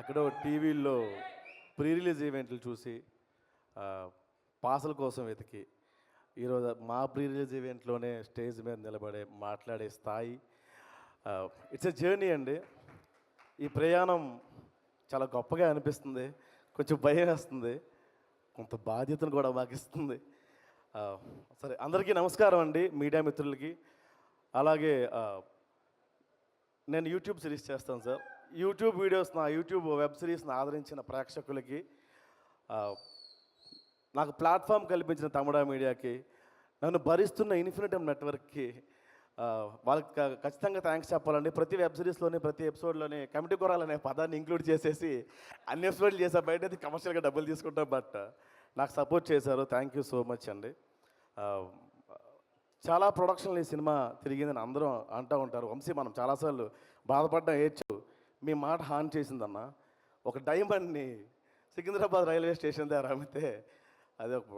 ఎక్కడో టీవీల్లో pre release ఈవెంట్లు చూసి పాసల కోసం వెతికి ఈరోజు మా ప్రీ రిలీజ్ ఈవెంట్లోనే స్టేజ్ మీద నిలబడే మాట్లాడే స్థాయి. ఇట్స్ ఎ జర్నీ అండి. ఈ ప్రయాణం చాలా గొప్పగా అనిపిస్తుంది. కొంచెం భయం వేస్తుంది. కొంత బాధ్యతను కూడా మాకు ఇస్తుంది సరే అందరికీ నమస్కారం అండి మీడియా మిత్రులకి. అలాగే నేను యూట్యూబ్ సిరీస్ చేస్తాను సార్. యూట్యూబ్ వీడియోస్ నా యూట్యూబ్ వెబ్ సిరీస్ని ఆదరించిన ప్రేక్షకులకి నాకు ప్లాట్ఫామ్ కల్పించిన తమిళ మీడియాకి నన్ను భరిస్తున్న ఇన్ఫినిటమ్ నెట్వర్క్కి వాళ్ళకి ఖచ్చితంగా థ్యాంక్స్ చెప్పాలండి. ప్రతి వెబ్ సిరీస్లోని ప్రతి ఎపిసోడ్లోని కమిటీ కూరాలనే అనే పదాన్ని ఇంక్లూడ్ చేసేసి అన్ని ఎపిసోడ్లు చేసా బయట అయితే కమర్షియల్గా డబ్బులు తీసుకుంటాం. బట్ నాకు సపోర్ట్ చేశారు. థ్యాంక్ యూ సో మచ్ అండి. చాలా ప్రొడక్షన్లు ఈ సినిమా తిరిగిందని అందరూ అంటూ ఉంటారు. వంశీ మనం చాలాసార్లు బాధపడ్డం ఏడ్చు. మీ మాట హాన్ చేసిందన్న ఒక డైమండ్ని సికింద్రాబాద్ రైల్వే స్టేషన్ దగ్గర అమ్మితే అది ఒక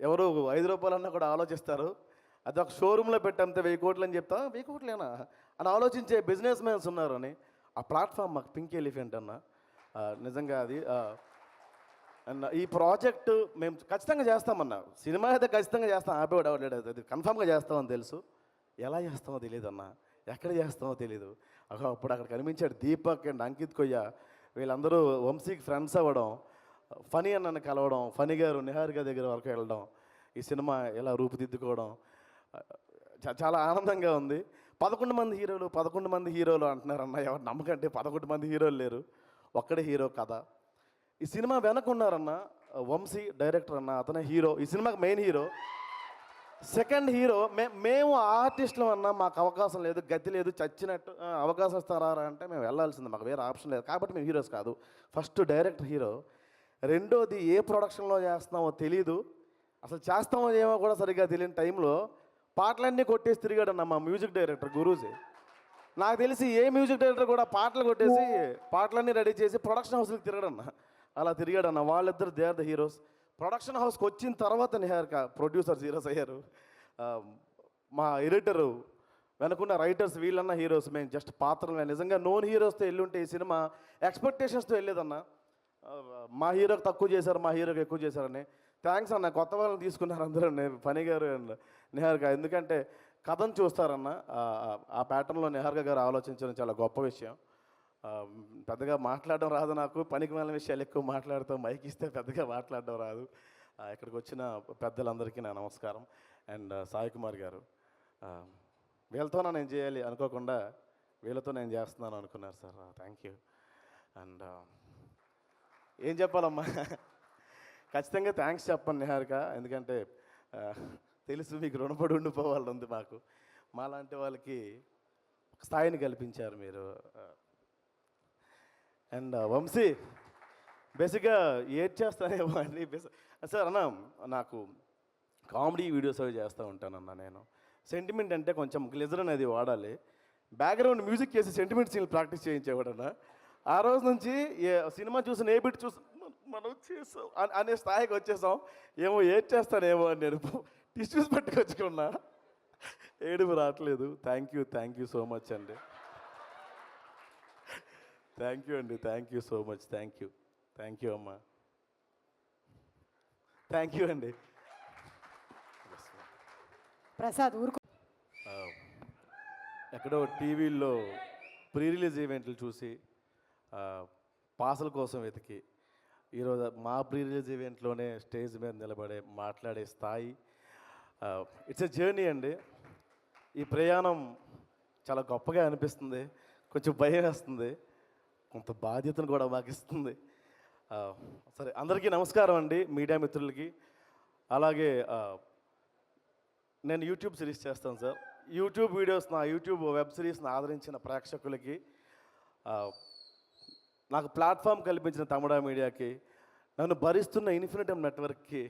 ఎవరు ఐదు రూపాయలన్నా కూడా ఆలోచిస్తారు. అది ఒక షోరూంలో పెట్టంతే వెయ్యి కోట్లు అని చెప్తా వెయ్యి కోట్లేనా? అని ఆలోచించే బిజినెస్ మ్యాన్స్ ఉన్నారు అని ఆ ప్లాట్ఫామ్ మాకు పింక్ ఎలిఫెంట్ అన్న. నిజంగా అది అన్న ఈ ప్రాజెక్ట్ మేము ఖచ్చితంగా చేస్తామన్నా. సినిమా అయితే ఖచ్చితంగా చేస్తాం ఆపేవాడు ఎవడు అది కన్ఫామ్గా చేస్తామని తెలుసు. ఎలా చేస్తామో తెలియదు అన్న ఎక్కడ చేస్తామో తెలియదు అప్పుడు అక్కడ కనిపించాడు దీపక్ అండ్ అంకిత్ కొయ్య. వీళ్ళందరూ వంశీకి ఫ్రెండ్స్ అవ్వడం ఫనీ అన్నని కలవడం ఫనీ గారు నిహారిక దగ్గర వరకు వెళ్ళడం ఈ సినిమా ఎలా రూపుదిద్దుకోవడం చాలా ఆనందంగా ఉంది. పదకొండు మంది హీరోలు పదకొండు మంది హీరోలు అంటున్నారు అన్న ఎవరు నమ్మకంటే పదకొండు మంది హీరోలు లేరు. ఒక్కడే హీరో కథ. ఈ సినిమా వెనక ఉన్నారన్న వంశీ డైరెక్టర్ అన్న అతనే హీరో. ఈ సినిమాకి మెయిన్ హీరో సెకండ్ హీరో మే మేము ఆర్టిస్టులు అన్నా మాకు అవకాశం లేదు గతి లేదు చచ్చినట్టు అవకాశం ఇస్తారా అంటే మేము వెళ్ళాల్సింది మాకు వేరే ఆప్షన్ లేదు. కాబట్టి మేము హీరోస్ కాదు. ఫస్ట్ డైరెక్టర్ హీరో రెండోది ఏ ప్రొడక్షన్లో చేస్తున్నామో తెలీదు. అసలు చేస్తామో ఏమో కూడా సరిగ్గా తెలియని టైంలో పాటలన్నీ కొట్టేసి తిరిగాడన్న మా మ్యూజిక్ డైరెక్టర్ గురూజీ. నాకు తెలిసి ఏ మ్యూజిక్ డైరెక్టర్ కూడా పాటలు కొట్టేసి పాటలన్నీ రెడీ చేసి ప్రొడక్షన్ హౌస్కి తిరగడన్న. అలా తిరిగాడన్న. వాళ్ళిద్దరు they are the heroes production హౌస్కి వచ్చిన తర్వాత నిహారిక ప్రొడ్యూసర్ హీరోస్ అయ్యారు. మా ఎడిటరు వెనకున్న రైటర్స్ వీళ్ళన్న హీరోస్ మేము జస్ట్ పాత్రలు నిజంగా నోన్ హీరోస్తో వెళ్ళుంటే ఈ సినిమా ఎక్స్పెక్టేషన్స్తో వెళ్ళేదన్న. మా హీరోకి తక్కువ చేశారు మా హీరోకి ఎక్కువ చేశారని. థ్యాంక్స్ అన్న కొత్త వాళ్ళని తీసుకున్నారు అందరూ పని గారు అండ్ నిహారిక ఎందుకంటే కథను చూస్తారన్న ఆ- ప్యాటర్న్లో నిహారిక గారు ఆలోచించడం చాలా గొప్ప విషయం. పెద్దగా మాట్లాడడం రాదు నాకు. పనికి మాలిన విషయాలు ఎక్కువ మాట్లాడుతూ. మైక్ ఇస్తే పెద్దగా మాట్లాడడం రాదు. ఇక్కడికి వచ్చిన పెద్దలందరికీ నా నమస్కారం. అండ్ సాయి కుమార్ గారు వీళ్ళతోనే నేను చేయాలి అనుకోకుండా వీళ్ళతో నేను చేస్తున్నాను అనుకున్నారు సార్. థ్యాంక్ యూ అండ్ ఏం చెప్పాలమ్మా? ఖచ్చితంగా థ్యాంక్స్ చెప్పండి నిహారిక. ఎందుకంటే తెలుసు మీకు రుణపడి ఉండిపోవాలి ఉంది మాకు. మాలాంటి వాళ్ళకి స్థాయిని కల్పించారు మీరు. అండ్ వంశీ బేసిక్గా ఏడ్ చేస్తానేమో అని సార్ అన్న నాకు కామెడీ వీడియోస్ అవి చేస్తూ ఉంటానన్న నేను. సెంటిమెంట్ అంటే కొంచెం గ్లిజర్ అనేది వాడాలి. బ్యాక్గ్రౌండ్ మ్యూజిక్ చేసి సెంటిమెంట్ సీన్ ప్రాక్టీస్ చేయించేవాడన్న. ఆ రోజు నుంచి ఏ సినిమా చూసిన ఏ బిట్ చూసి మనం చేసాం అనే స్థాయికి వచ్చేసాం. ఏమో ఏడ్ చేస్తానేమో అని నేను టిష్యూస్ పట్టుకొచ్చుకున్నా. ఏడుపు రావట్లేదు. Thank you thank you so much అండి. థ్యాంక్ యూ అండి thank you so much thank you thank you అమ్మా థ్యాంక్ యూ అండి ప్రసాద్ ఊరుకో. ఆ, ఎక్కడో టీవీల్లో ప్రీ రిలీజ్ ఈవెంట్లు చూసి ఆ, పాసుల కోసం వెతికి ఈరోజు మా ప్రీ రిలీజ్ ఈవెంట్లోనే స్టేజ్ మీద నిలబడే మాట్లాడే స్థాయి. ఇట్స్ ఎ జర్నీ అండి ఈ ప్రయాణం చాలా గొప్పగా అనిపిస్తుంది. కొంచెం భయం వేస్తుంది. కొంత బాధ్యతను కూడా మాకు ఇస్తుంది సరే అందరికీ నమస్కారం అండి మీడియా మిత్రులకి. అలాగే నేను యూట్యూబ్ సిరీస్ చేస్తాను సార్. యూట్యూబ్ వీడియోస్ నా యూట్యూబ్ వెబ్ సిరీస్ని ఆదరించిన ప్రేక్షకులకి నాకు ప్లాట్ఫామ్ కల్పించిన తమిళ మీడియాకి నన్ను భరిస్తున్న ఇన్ఫినిటమ్ నెట్వర్క్కి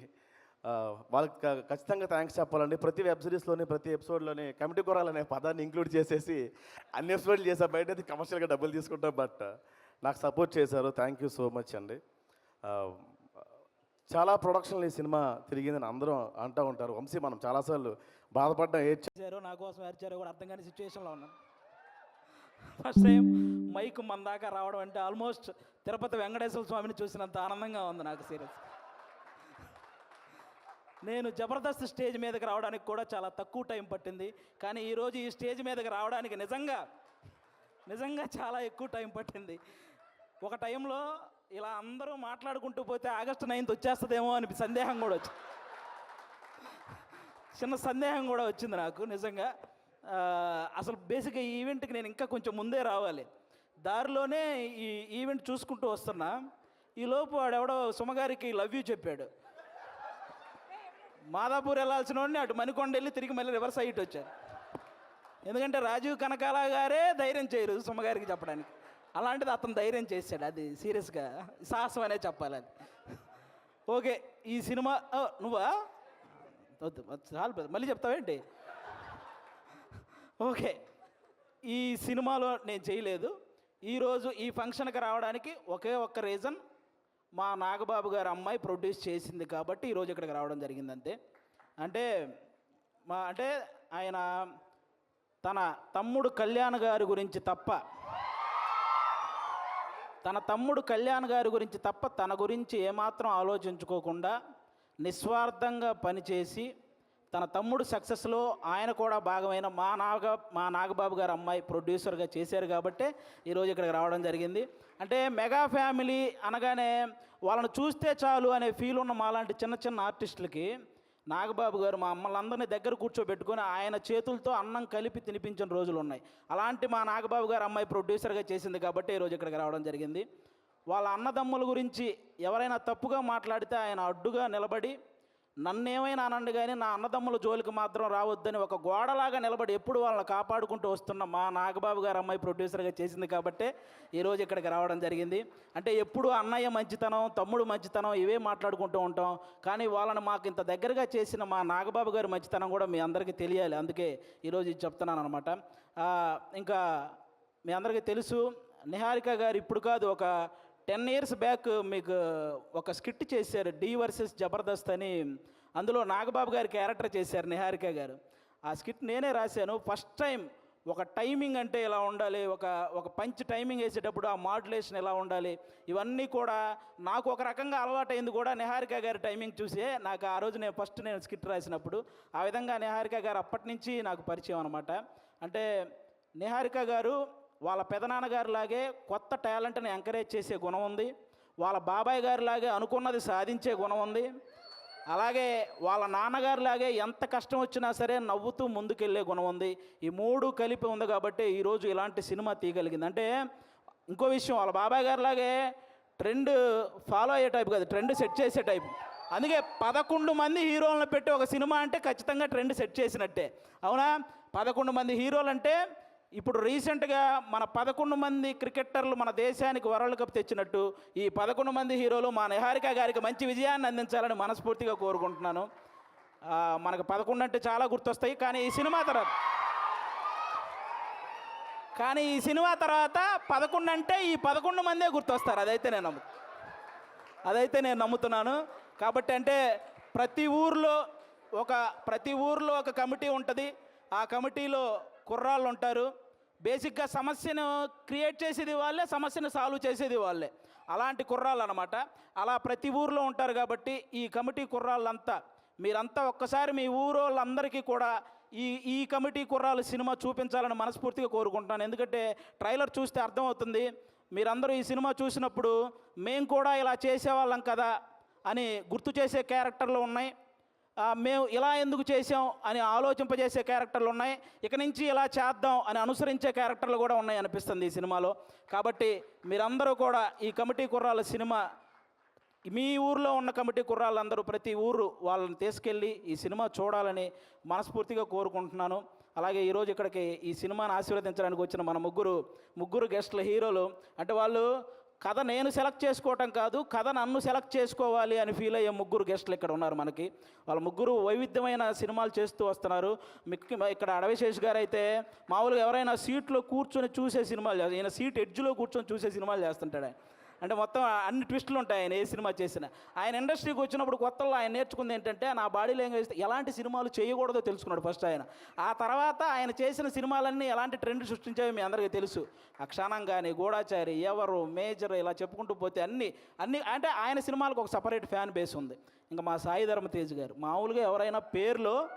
వాళ్ళకి ఖచ్చితంగా థ్యాంక్స్ చెప్పాలండి. ప్రతి వెబ్ సిరీస్లోని ప్రతి ఎపిసోడ్లోని కమిటీ కొరాలు అనే పదాన్ని ఇంక్లూడ్ చేసేసి అన్ని ఎపిసోడ్లు చేసా. బయట అయితే కమర్షియల్గా డబ్బులు తీసుకుంటాం. బట్ నాకు సపోర్ట్ చేశారు. థ్యాంక్ యూ సో మచ్ అండి. చాలా ప్రొడక్షన్లు ఈ సినిమా తిరిగిందని అందరూ అంటూ ఉంటారు. వంశీ మనం చాలాసార్లు బాధపడ్డా ఏడ్చారు నా కోసం ఏడ్చారో కూడా అర్థం కాని సిచ్యువేషన్లో ఉన్నాను ఫస్ట్ టైం మైక్ మన దాకా రావడం అంటే ఆల్మోస్ట్ తిరుపతి వెంకటేశ్వర స్వామిని చూసినంత ఆనందంగా ఉంది నాకు సీరియస్ నేను జబర్దస్త్ స్టేజ్ మీదకి రావడానికి కూడా చాలా తక్కువ టైం పట్టింది. కానీ ఈరోజు ఈ స్టేజ్ మీదకి రావడానికి నిజంగా నిజంగా చాలా ఎక్కువ టైం పట్టింది. ఒక టైంలో ఇలా అందరూ మాట్లాడుకుంటూ పోతే ఆగస్టు నైన్త్ వచ్చేస్తుందేమో అని సందేహం కూడా వచ్చింది చిన్న సందేహం కూడా వచ్చింది నాకు నిజంగా. అసలు బేసిక్గా ఈ ఈవెంట్కి నేను ఇంకా కొంచెం ముందే రావాలి. దారిలోనే ఈ ఈవెంట్ చూసుకుంటూ వస్తున్నా. ఈ లోపు వాడెవడో సుమగారికి లవ్ యూ చెప్పాడు. మాదాపూర్ వెళ్ళాల్సిన వాడిని అటు మణికొండ వెళ్ళి తిరిగి మళ్ళీ రివర్స్ అయ్యి వచ్చారు. ఎందుకంటే రాజీవ్ కనకాల గారే ధైర్యం చేయరు సుమగారికి చెప్పడానికి. అలాంటిది అతను ధైర్యం చేశాడు అది సీరియస్గా సాహసం అనే చెప్పాలి అది. ఓకే ఈ సినిమా నువ్వా? వద్దు వద్దు, చాలు brother. మళ్ళీ చెప్తావేంటి ఓకే ఈ సినిమాలో నేను చేయలేదు. ఈరోజు ఈ ఫంక్షన్కి రావడానికి ఒకే ఒక్క రీజన్ మా నాగబాబు గారు అమ్మాయి ప్రొడ్యూస్ చేసింది కాబట్టి ఈరోజు ఇక్కడికి రావడం జరిగింది అంతే అంటే మా అంటే ఆయన తన తమ్ముడు కళ్యాణ్ గారి గురించి తప్ప తన తమ్ముడు కళ్యాణ్ గారి గురించి తప్ప తన గురించి ఏమాత్రం ఆలోచించుకోకుండా నిస్వార్థంగా పనిచేసి తన తమ్ముడు సక్సెస్లో ఆయన కూడా భాగమైన మా నాగ మా నాగబాబు గారు అమ్మాయి ప్రొడ్యూసర్గా చేశారు కాబట్టే ఈరోజు ఇక్కడికి రావడం జరిగింది. అంటే మెగా ఫ్యామిలీ అనగానే వాళ్ళని చూస్తే చాలు అనే ఫీల్ ఉన్న మాలాంటి చిన్న చిన్న ఆర్టిస్టులకి నాగబాబు గారు మా అమ్మలందరినీ దగ్గర కూర్చోబెట్టుకొని ఆయన చేతులతో అన్నం కలిపి తినిపించిన రోజులు ఉన్నాయి. అలాంటి మా నాగబాబు గారు అమ్మాయి ప్రొడ్యూసర్గా చేసింది కాబట్టి ఈరోజు ఇక్కడికి రావడం జరిగింది. వాళ్ళ అన్నదమ్ముల గురించి ఎవరైనా తప్పుగా మాట్లాడితే ఆయన అడ్డుగా నిలబడి నన్నేమైనా అనండి కానీ నా అన్నదమ్ముల జోలికి మాత్రం రావద్దని ఒక గోడలాగా నిలబడి ఎప్పుడు వాళ్ళని కాపాడుకుంటూ వస్తున్న మా నాగబాబు గారు అమ్మాయి ప్రొడ్యూసర్గా చేసింది కాబట్టే ఈరోజు ఇక్కడికి రావడం జరిగింది. అంటే ఎప్పుడు అన్నయ్య మంచితనం తమ్ముడు మంచితనం ఇవే మాట్లాడుకుంటూ ఉంటాం. కానీ వాళ్ళని మాకు ఇంత దగ్గరగా చేసిన మా నాగబాబు గారి మంచితనం కూడా మీ అందరికీ తెలియాలి. అందుకే ఈరోజు ఇది చెప్తున్నాను అనమాట ఇంకా మీ అందరికీ తెలుసు నిహారిక గారు ఇప్పుడు కాదు ఒక టెన్ ఇయర్స్ బ్యాక్ మీకు ఒక స్కిట్ చేశారు డి వర్సెస్ జబర్దస్త్ అని. అందులో నాగబాబు గారి క్యారెక్టర్ చేశారు నిహారిక గారు. ఆ స్కిట్ నేనే రాశాను. ఫస్ట్ టైం ఒక టైమింగ్ అంటే ఇలా ఉండాలి ఒక ఒక పంచ్ టైమింగ్ వేసేటప్పుడు ఆ మాడ్యులేషన్ ఎలా ఉండాలి ఇవన్నీ కూడా నాకు ఒక రకంగా అలవాటైంది కూడా నిహారిక గారి టైమింగ్ చూసే. నాకు ఆ రోజు నేను ఫస్ట్ నేను స్కిట్ రాసినప్పుడు ఆ విధంగా నిహారిక గారు అప్పటి నుంచి నాకు పరిచయం అనమాట అంటే నిహారిక గారు వాళ్ళ పెదనాన్నగారి లాగే కొత్త టాలెంట్ని ఎంకరేజ్ చేసే గుణం ఉంది. వాళ్ళ బాబాయ్ గారి లాగే అనుకున్నది సాధించే గుణం ఉంది. అలాగే వాళ్ళ నాన్నగారిలాగే ఎంత కష్టం వచ్చినా సరే నవ్వుతూ ముందుకెళ్ళే గుణం ఉంది. ఈ మూడు కలిపి ఉంది కాబట్టి ఈరోజు ఇలాంటి సినిమా తీయగలిగింది. అంటే ఇంకో విషయం వాళ్ళ బాబాయ్ గారిలాగే ట్రెండ్ ఫాలో అయ్యే టైప్ కాదు ట్రెండ్ సెట్ చేసే టైప్. అందుకే పదకొండు మంది హీరోలను పెట్టి ఒక సినిమా అంటే ఖచ్చితంగా ట్రెండ్ సెట్ చేసినట్టే. అవునా? పదకొండు మంది హీరోలు అంటే ఇప్పుడు రీసెంట్గా మన పదకొండు మంది క్రికెటర్లు మన దేశానికి వరల్డ్ కప్ తెచ్చినట్టు ఈ పదకొండు మంది హీరోలు మా నిహారిక గారికి మంచి విజయాన్ని అందించాలని మనస్ఫూర్తిగా కోరుకుంటున్నాను. మనకు పదకొండు అంటే చాలా గుర్తొస్తాయి కానీ ఈ సినిమా తర్వాత కానీ ఈ సినిమా తర్వాత పదకొండు అంటే ఈ పదకొండు మందే గుర్తొస్తారు అదైతే నేను నమ్ము అదైతే నేను నమ్ముతున్నాను. కాబట్టి అంటే ప్రతి ఊర్లో ఒక ప్రతి ఊర్లో ఒక కమిటీ ఉంటుంది ఆ కమిటీలో కుర్రాళ్ళు ఉంటారు. బేసిక్గా సమస్యను క్రియేట్ చేసేది వాళ్ళే సమస్యను సాల్వ్ చేసేది వాళ్ళే. అలాంటి కుర్రాళ్ళు అనమాట అలా ప్రతి ఊర్లో ఉంటారు కాబట్టి ఈ కమిటీ కుర్రాళ్ళంతా మీరంతా ఒక్కసారి మీ ఊరోళ్ళందరికీ కూడా ఈ ఈ కమిటీ కుర్రాళ్ళు సినిమా చూపించాలని మనస్ఫూర్తిగా కోరుకుంటున్నాను. ఎందుకంటే ట్రైలర్ చూస్తే అర్థమవుతుంది మీరందరూ ఈ సినిమా చూసినప్పుడు మేము కూడా ఇలా చేసేవాళ్ళం కదా అని గుర్తు చేసే క్యారెక్టర్లు ఉన్నాయి. మేము ఇలా ఎందుకు చేసాం అని ఆలోచింపజేసే క్యారెక్టర్లు ఉన్నాయి. ఇక నుంచి ఇలా చేద్దాం అని అనుసరించే క్యారెక్టర్లు కూడా ఉన్నాయి అనిపిస్తుంది ఈ సినిమాలో. కాబట్టి మీరందరూ కూడా ఈ కమిటీ కుర్రాల సినిమా మీ ఊర్లో ఉన్న కమిటీ కుర్రాళ్ళందరూ ప్రతి ఊరు వాళ్ళని తీసుకెళ్ళి ఈ సినిమా చూడాలని మనస్ఫూర్తిగా కోరుకుంటున్నాను. అలాగే ఈరోజు ఇక్కడికి ఈ సినిమాను ఆశీర్వదించడానికి వచ్చిన మన ముగ్గురు ముగ్గురు గెస్ట్ల హీరోలు అంటే వాళ్ళు కథ నేను సెలెక్ట్ చేసుకోవటం కాదు కథ నన్ను సెలెక్ట్ చేసుకోవాలి అని ఫీల్ అయ్యే ముగ్గురు గెస్ట్లు ఇక్కడ ఉన్నారు మనకి వాళ్ళ ముగ్గురు వైవిధ్యమైన సినిమాలు చేస్తూ వస్తున్నారు మిక్కి ఇక్కడ అడవిశేష్ గారు అయితే మామూలుగా ఎవరైనా సీట్లో కూర్చొని చూసే సినిమాలు ఈయన సీట్ ఎడ్జ్లో కూర్చొని చూసే సినిమాలు చేస్తుంటాడు ఆయన. అంటే మొత్తం అన్ని ట్విస్టులు ఉంటాయి ఆయన ఏ సినిమా చేసినా. ఆయన ఇండస్ట్రీకి వచ్చినప్పుడు కొత్తలో ఆయన నేర్చుకుంది ఏంటంటే నా బాడీ లాంగ్వేజ్ ఎలాంటి సినిమాలు చేయకూడదో తెలుసుకున్నాడు ఫస్ట్ ఆయన. ఆ తర్వాత ఆయన చేసిన సినిమాలన్నీ ఎలాంటి ట్రెండ్ సృష్టించాయో మీ అందరికీ తెలుసు. అక్షాణం కానీ గూఢాచారి ఎవరు మేజర్ ఇలా చెప్పుకుంటూ పోతే అన్ని అన్ని అంటే ఆయన సినిమాలకు ఒక సపరేట్ ఫ్యాన్ బేస్ ఉంది. ఇంకా మా సాయి ధర్మ తేజ్ గారు మామూలుగా ఎవరైనా పేర్లో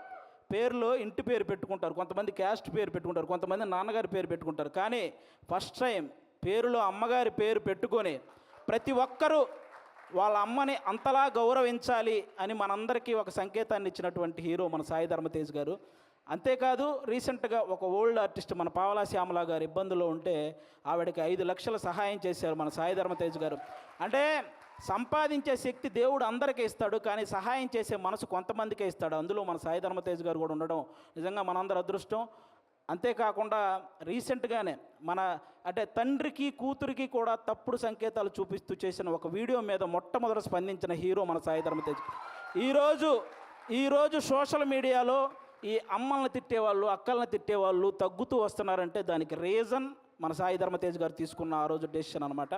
పేరులో ఇంటి పేరు పెట్టుకుంటారు. కొంతమంది క్యాస్ట్ పేరు పెట్టుకుంటారు. కొంతమంది నాన్నగారి పేరు పెట్టుకుంటారు. కానీ ఫస్ట్ టైం పేరులో అమ్మగారి పేరు పెట్టుకొని ప్రతి ఒక్కరూ వాళ్ళ అమ్మని అంతలా గౌరవించాలి అని మనందరికీ ఒక సంకేతాన్ని ఇచ్చినటువంటి హీరో మన సాయి ధర్మతేజ్ గారు. అంతేకాదు రీసెంట్గా ఒక ఓల్డ్ ఆర్టిస్ట్ మన పావలా శ్యామల గారు ఇబ్బందుల్లో ఉంటే ఆవిడకి ఐదు లక్షల సహాయం చేశారు మన సాయి ధర్మతేజ్ గారు. అంటే సంపాదించే శక్తి దేవుడు అందరికీ ఇస్తాడు కానీ సహాయం చేసే మనసు కొంతమందికే ఇస్తాడు. అందులో మన సాయి ధర్మతేజ్ గారు కూడా ఉండడం నిజంగా మనందరి అదృష్టం. అంతేకాకుండా రీసెంట్గానే మన అంటే తండ్రికి కూతురికి కూడా తప్పుడు సంకేతాలు చూపిస్తూ చేసిన ఒక వీడియో మీద మొట్టమొదట స్పందించిన హీరో మన సాయి ధర్మతేజ్ ఈరోజు ఈరోజు సోషల్ మీడియాలో ఈ అమ్మల్ని తిట్టేవాళ్ళు అక్కల్ని తిట్టేవాళ్ళు తగ్గుతూ వస్తున్నారంటే దానికి రీజన్ మన సాయి ధర్మతేజ్ గారు తీసుకున్న ఆ రోజు డెసిషన్ అనమాట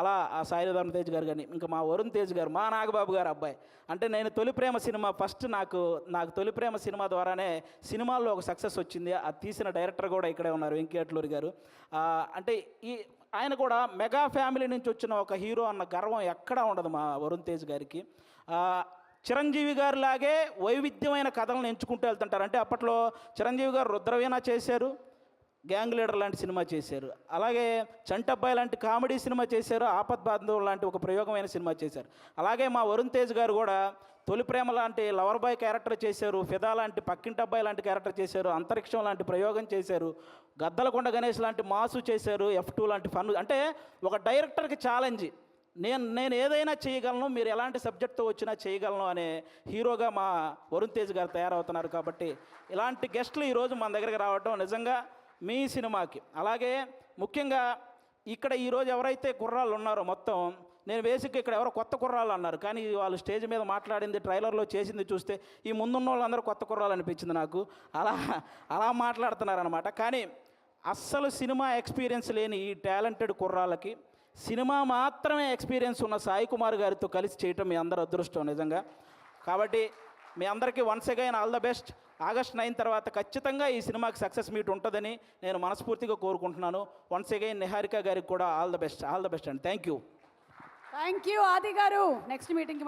అలా ఆ సాయి ధర్మతేజ్ గారు కానీ ఇంకా మా వరుణ్ తేజ్ గారు మా నాగబాబు గారు అబ్బాయి. అంటే నేను తొలి ప్రేమ సినిమా ఫస్ట్ నాకు నాకు తొలి ప్రేమ సినిమా ద్వారానే సినిమాల్లో ఒక సక్సెస్ వచ్చింది. అది తీసిన డైరెక్టర్ కూడా ఇక్కడే ఉన్నారు వెంకటలూరి గారు. అంటే ఈ ఆయన కూడా మెగా ఫ్యామిలీ నుంచి వచ్చిన ఒక హీరో అన్న గర్వం ఎక్కడా ఉండదు మా వరుణ్ తేజ్ గారికి. చిరంజీవి గారిలాగే వైవిధ్యమైన కథలను ఎంచుకుంటూ వెళ్తుంటారు. అంటే అప్పట్లో చిరంజీవి గారు రుద్రవీణ చేశారు గ్యాంగ్ లీడర్ లాంటి సినిమా చేశారు. అలాగే చంటబ్బాయి లాంటి కామెడీ సినిమా చేశారు. ఆపద్ బాంధవ్ లాంటి ఒక ప్రయోగమైన సినిమా చేశారు. అలాగే మా వరుణ్ తేజ్ గారు కూడా తొలి ప్రేమ లాంటి లవర్ బాయ్ క్యారెక్టర్ చేశారు. ఫిదా లాంటి పక్కింటబ్బాయి లాంటి క్యారెక్టర్ చేశారు. అంతరిక్షం లాంటి ప్రయోగం చేశారు. గద్దలకొండ గణేష్ లాంటి మాసు చేశారు. ఎఫ్ టూ లాంటి ఫన్ అంటే ఒక డైరెక్టర్కి ఛాలెంజ్. నేను నేను ఏదైనా చేయగలను మీరు ఎలాంటి సబ్జెక్ట్తో వచ్చినా చేయగలను అనే హీరోగా మా వరుణ్ తేజ్ గారు తయారవుతున్నారు కాబట్టి ఇలాంటి గెస్టులు ఈరోజు మన దగ్గరికి రావడం నిజంగా మీ సినిమాకి. అలాగే ముఖ్యంగా ఇక్కడ ఈరోజు ఎవరైతే కుర్రాళ్ళు ఉన్నారో మొత్తం నేను బేసిక్ ఇక్కడ ఎవరో కొత్త కుర్రాళ్ళు అన్నారు. కానీ వాళ్ళు స్టేజ్ మీద మాట్లాడింది ట్రైలర్లో చేసింది చూస్తే ఈ ముందున్న వాళ్ళందరూ కొత్త కుర్రాళ్ళు అనిపించింది నాకు. అలా అలా మాట్లాడుతున్నారనమాట కానీ అస్సలు సినిమా ఎక్స్పీరియన్స్ లేని ఈ టాలెంటెడ్ కుర్రాళ్ళకి సినిమా మాత్రమే ఎక్స్పీరియన్స్ ఉన్న సాయి కుమార్ గారితో కలిసి చేయటం మీ అందరూ అదృష్టం నిజంగా. కాబట్టి మీ అందరికీ once again all the best. August nine తర్వాత ఖచ్చితంగా ఈ సినిమాకి సక్సెస్ మీట్ ఉంటుందని నేను మనస్ఫూర్తిగా కోరుకుంటున్నాను. వన్స్ అగైన్ నిహారిక గారికి కూడా all the best all the best అండి thank you thank you Adi గారు. నెక్స్ట్ మీటింగ్కి